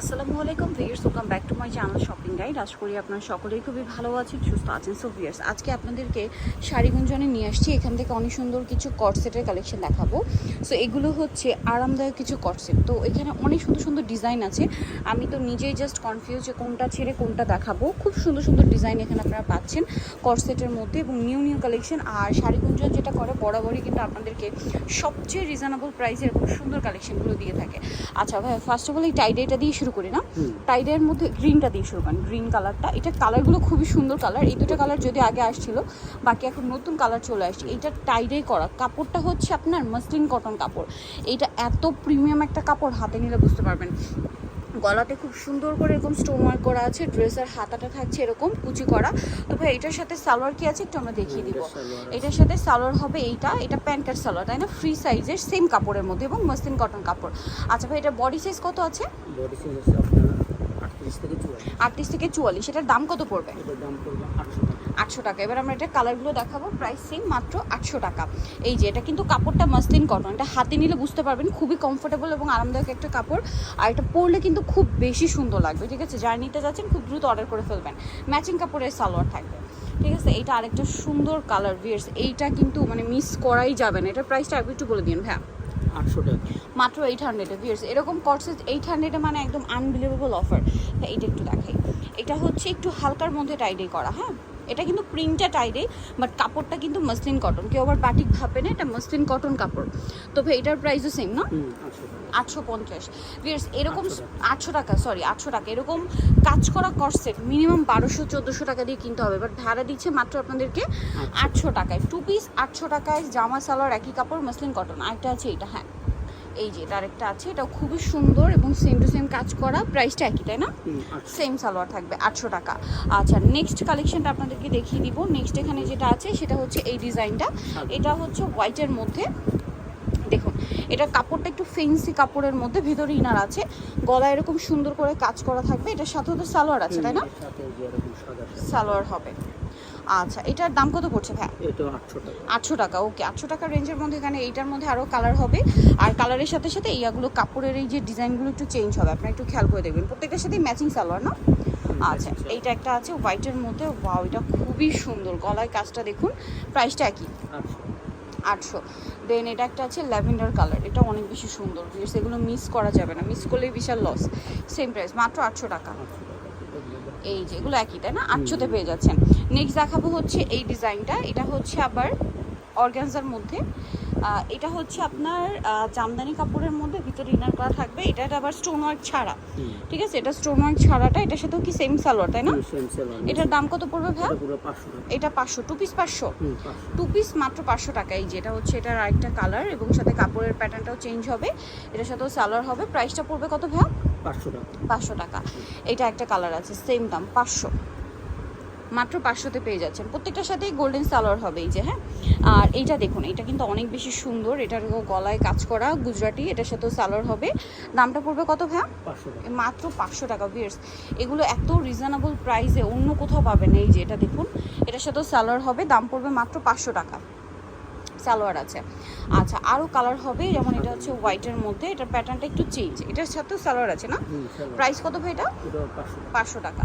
আসসালামু আলাইকুম viewers welcome back to my channel shopping guide আশা করি আপনারা সকলেই খুবই ভালো আছেন, সুস্থ আছেন। সো ভিয়ার্স আজকে আপনাদেরকে শাড়িগুঞ্জনে নিয়ে আসছি। এখান থেকে অনেক সুন্দর কিছু কটসেটের কালেকশন দেখাবো। সো এগুলো হচ্ছে আরামদায়ক কিছু কটসেট তো এখানে অনেক সুন্দর সুন্দর ডিজাইন আছে। আমি তো নিজেই জাস্ট কনফিউজ যে কোনটা ছেড়ে কোনটা দেখাবো। খুব সুন্দর সুন্দর ডিজাইন এখানে আপনারা পাচ্ছেন কটসেটের মধ্যে এবং নিউ নিউ কালেকশন আর শাড়িগুঞ্জন যেটা করে, বরাবরই কিন্তু আপনাদেরকে সবচেয়ে রিজনেবল প্রাইসে এরকম সুন্দর কালেকশনগুলো দিয়ে থাকে। আচ্ছা ভাই ফার্স্ট অফ অল এই টাইডেটা দিয়ে শুরু করি না। টাইডের মধ্যে গ্রিনটা দিয়ে শুরু করেন গ্রিন কালারটা এটা কালারগুলো খুবই সুন্দর কালার এই দুটো কালার যদি আগে আসছিল বাকি এখন নতুন কালার চলে আসছে। এইটা টাইডে করা। কাপড়টা হচ্ছে আপনার মাসলিন কটন কাপড়। এইটা এত প্রিমিয়াম একটা কাপড় হাতে নিলে বুঝতে পারবেন। গলাতে খুব সুন্দর করে এরকম স্টোন ওয়ার্ক করা আছে ড্রেসের হাতাটা থাকছে এরকম কুচি করা। তো ভাই এটার সাথে সালোয়ার কি আছে একটু আমরা দেখিয়ে দিব। এটার সাথে সালোয়ার হবে এইটা এটা প্যান্টের সালোয়ার তাই না? ফ্রি সাইজের সেম কাপড়ের মধ্যে এবং মাসলিন কটন কাপড়। আচ্ছা ভাই এটা বডি সাইজ কত আছে? বডি সাইজ আছে আপনার আটত্রিশ থেকে চুয়াল্লিশ। আটত্রিশ থেকে চুয়াল্লিশ এটার দাম কত পড়বে? দাম পড়বে আটশো টাকা। আটশো টাকা। এবার আমরা এটা কালারগুলো দেখাবো। প্রাইস সেম মাত্র আটশো টাকা। এই যে এটা কিন্তু কাপড়টা মাসলিন কটন এটা হাতে নিলে বুঝতে পারবেন খুবই কমফোর্টেবল এবং আরামদায়ক একটা কাপড়। আর এটা পরলে কিন্তু খুব বেশি সুন্দর লাগবে ঠিক আছে? যারা নিতে যাচ্ছেন খুব দ্রুত অর্ডার করে ফেলবেন। ম্যাচিং কাপড়ের সালোয়ার থাকবে ঠিক আছে? এইটা আরেকটা সুন্দর কালার ভিয়ার্স এইটা কিন্তু মানে মিস করাই যাবে না। এটার প্রাইসটা একটু বলে দিন হ্যাঁ আটশো টাকা। মাত্র এইট হান্ড্রেডে ভিয়ার্স এরকম কটসেজ এইট হান্ড্রেডে মানে একদম আনবিলিভেবল অফার এইটা একটু দেখাই। এটা হচ্ছে একটু হালকার মধ্যে টাইডে করা হ্যাঁ? এটা কিন্তু প্রিন্টটা টাইডে বাট কাপড়টা কিন্তু মসলিন কটন কেউ আবার বাটিক ভাবে না এটা মসলিন কটন কাপড়। তো এটার প্রাইসও সেম না? আটশো পঞ্চাশ। এরকম আটশো টাকা। সরি আটশো টাকা। এরকম কাজ করা কটসেট মিনিমাম বারোশো চোদ্দোশো টাকা দিয়ে কিনতে হবে। বাট ভাড়া দিচ্ছে মাত্র আপনাদেরকে আটশো টাকায়। টু পিস আটশো টাকায় জামা সালোয়ার একই কাপড় মসলিন কটন আরেকটা আছে এটা হ্যাঁ। এই যে এটা আরেকটা আছে এটা খুবই সুন্দর এবং সেম টু সেম কাজ করা প্রাইসটা একই তাই না? সেম সালোয়ার থাকবে আটশো টাকা। আচ্ছা নেক্সট কালেকশনটা আপনাদেরকে দেখিয়ে দিব। নেক্সট এখানে যেটা আছে সেটা হচ্ছে এই ডিজাইনটা এটা হচ্ছে হোয়াইটের মধ্যে। দেখুন এটা কাপড়টা একটু ফেন্সি কাপড়ের মধ্যে ভিতরে ইনার আছে। গলা এরকম সুন্দর করে কাজ করা থাকবে। এটার সাথে তো সালোয়ার আছে তাই না। সালোয়ার হবে। আচ্ছা এটার দাম কত পড়ছে ভাই আটশো টাকা। ওকে। আটশো টাকা রেঞ্জের মধ্যে এখানে এইটার মধ্যে আরও কালার হবে। আর কালারের সাথে সাথে ইয়াগুলো কাপড়ের এই যে ডিজাইনগুলো একটু চেঞ্জ হবে। আপনারা একটু খেয়াল করে দেখবেন। প্রত্যেকটার সাথেই ম্যাচিং সালোয়ার না? আচ্ছা এইটা একটা আছে হোয়াইটের মধ্যে। ওয়াও এটা খুবই সুন্দর। গলায় কাজটা দেখুন প্রাইসটা একই। আটশো। দেন এটা একটা আছে ল্যাভেন্ডার কালার। এটা অনেক বেশি সুন্দর। এগুলো মিস করা যাবে না। মিস করলেই বিশাল লস সেম প্রাইস মাত্র আটশো টাকা। এই যে এগুলো একই তাই না? আটশোতে পেয়ে যাচ্ছেন। নেক্সট দেখাবো হচ্ছে এই ডিজাইনটা এটা হচ্ছে আবার অর্গ্যানজার মধ্যে। এটা হচ্ছে আপনার জামদানি কাপড়ের মধ্যে ভিতরে ইনার করা থাকবে। এটা আবার স্টোন ওয়ার্ক ছাড়া ঠিক আছে? এটা স্টোন ওয়ার্ক ছাড়াটা এটার সাথেও কি সেম সালোয়ার তাই না? এটার দাম কত পড়বে ভাই এটা পাঁচশো টু পিস পাঁচশো। টু পিস মাত্র পাঁচশো টাকা। এই যে এটা হচ্ছে এটার আরেকটা কালার এবং সাথে কাপড়ের প্যাটার্নটাও চেঞ্জ হবে। এটার সাথেও সালোয়ার হবে। প্রাইসটা পড়বে কত ভাই পাঁচশো টাকা। পাঁচশো টাকা। এটা একটা কালার আছে সেম দাম পাঁচশো। মাত্র পাঁচশোতে পেয়ে যাচ্ছেন। প্রত্যেকটার সাথেই গোল্ডেন সালোয়ার হবে এই যে হ্যাঁ? আর এইটা দেখুন এটা কিন্তু অনেক বেশি সুন্দর। এটার গলায় কাজ করা গুজরাটি এটার সাথেও সালোয়ার হবে। দামটা পড়বে কত পাঁচশো মাত্র পাঁচশো টাকা বিয়ার্স এগুলো এত রিজনেবল প্রাইসে অন্য কোথাও পাবেন এই যে এটা দেখুন এটার সাথেও সালোয়ার হবে। দাম পড়বে মাত্র পাঁচশো টাকা। সালোয়ার আছে। আচ্ছা আরও কালার হবে যেমন এটা হচ্ছে হোয়াইটের মধ্যে এটার প্যাটার্নটা একটু চেঞ্জ এটার সাথেও সালোয়ার আছে না? প্রাইস কত ভাই এটা? পাঁচশো টাকা।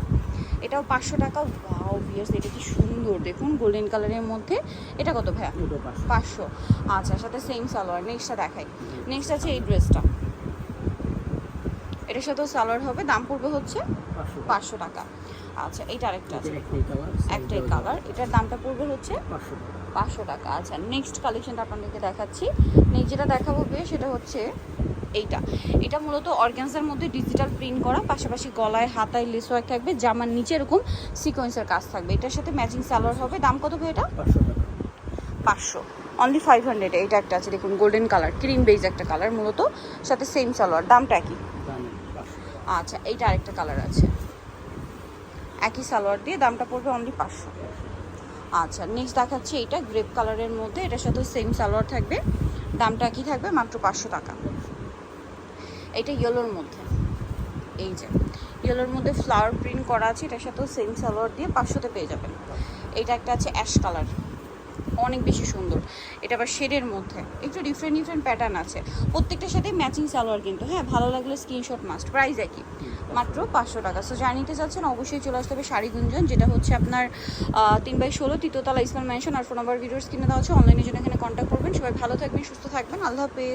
এটাও পাঁচশো টাকা। ওয়াও বিয়ার্স এটা কি সুন্দর। দেখুন গোল্ডেন কালারের মধ্যে। এটা কত ভাইয়া? পাঁচশো। পাঁচশো। আচ্ছা সাথে সেম সালোয়ার। নেক্সটটা দেখাই। নেক্সট আছে এই ড্রেসটা এটার সাথেও সালোয়ার হবে দাম পড়বে হচ্ছে পাঁচশো। টাকা। আচ্ছা এইটা আরেকটা আছে। এটা একটাই কালার এটার দামটা পড়বে হচ্ছে পাঁচশো টাকা। আচ্ছা নেক্সট কালেকশনটা আপনাদেরকে দেখাচ্ছি। নেক্সট যেটা দেখাবো সেটা হচ্ছে এইটা। এটা মূলত অর্গ্যানজার মধ্যে ডিজিটাল প্রিন্ট করা পাশাপাশি গলায় হাতায় লেস ওয়ার্ক থাকবে জামার নিচে এরকম সিকোয়েন্সের কাজ থাকবে। এটার সাথে ম্যাচিং সালোয়ার হবে। দাম কত এটা? পাঁচশো অনলি ফাইভ হান্ড্রেড এইটা একটা আছে দেখুন গোল্ডেন কালার ক্রিম বেজ একটা কালার মূলত। সাথে সেম সালোয়ার। দামটা একই। আচ্ছা এইটা আরেকটা কালার আছে। একই সালোয়ার দিয়ে দামটা পড়বে অনলি পাঁচশো। আচ্ছা নেক্সট দেখাচ্ছি এইটা গ্রেপ কালারের মধ্যে, এটার সাথে সেম সালোয়ার থাকবে। দামটা একই থাকবে, মাত্র পাঁচশো টাকা। এটা ইয়েলোর মধ্যে। এই যে ইয়েলোর মধ্যে ফ্লাওয়ার প্রিন্ট করা আছে, এটার সাথেও সেম সালোয়ার দিয়ে পাঁচশোতে পেয়ে যাবেন। এইটা একটা আছে অ্যাশ কালার অনেক বেশি সুন্দর। এটা আবার শেডের মধ্যে। একটু ডিফারেন্ট ডিফারেন্ট প্যাটার্ন আছে। প্রত্যেকটার সাথে ম্যাচিং সালোয়ার কিন্তু। হ্যাঁ ভালো লাগলে স্ক্রিনশট মাস্ট প্রাইস একই। মাত্র পাঁচশো টাকা। সো জার্নিতে নিতে চাচ্ছেন অবশ্যই চলে আসতে হবে শাড়ি গুঞ্জন যেটা হচ্ছে আপনার তিন বাই ষোলো তৃতীয়তলা ইসলাম ম্যানশন আর ফোন নাম্বার ভিডিওস কিনে দেওয়া হচ্ছে অনলাইনের জন্য এখানে কন্ট্যাক্ট করবেন। সবাই ভালো থাকবেন সুস্থ থাকবেন। আল্লাহ হাফেজ।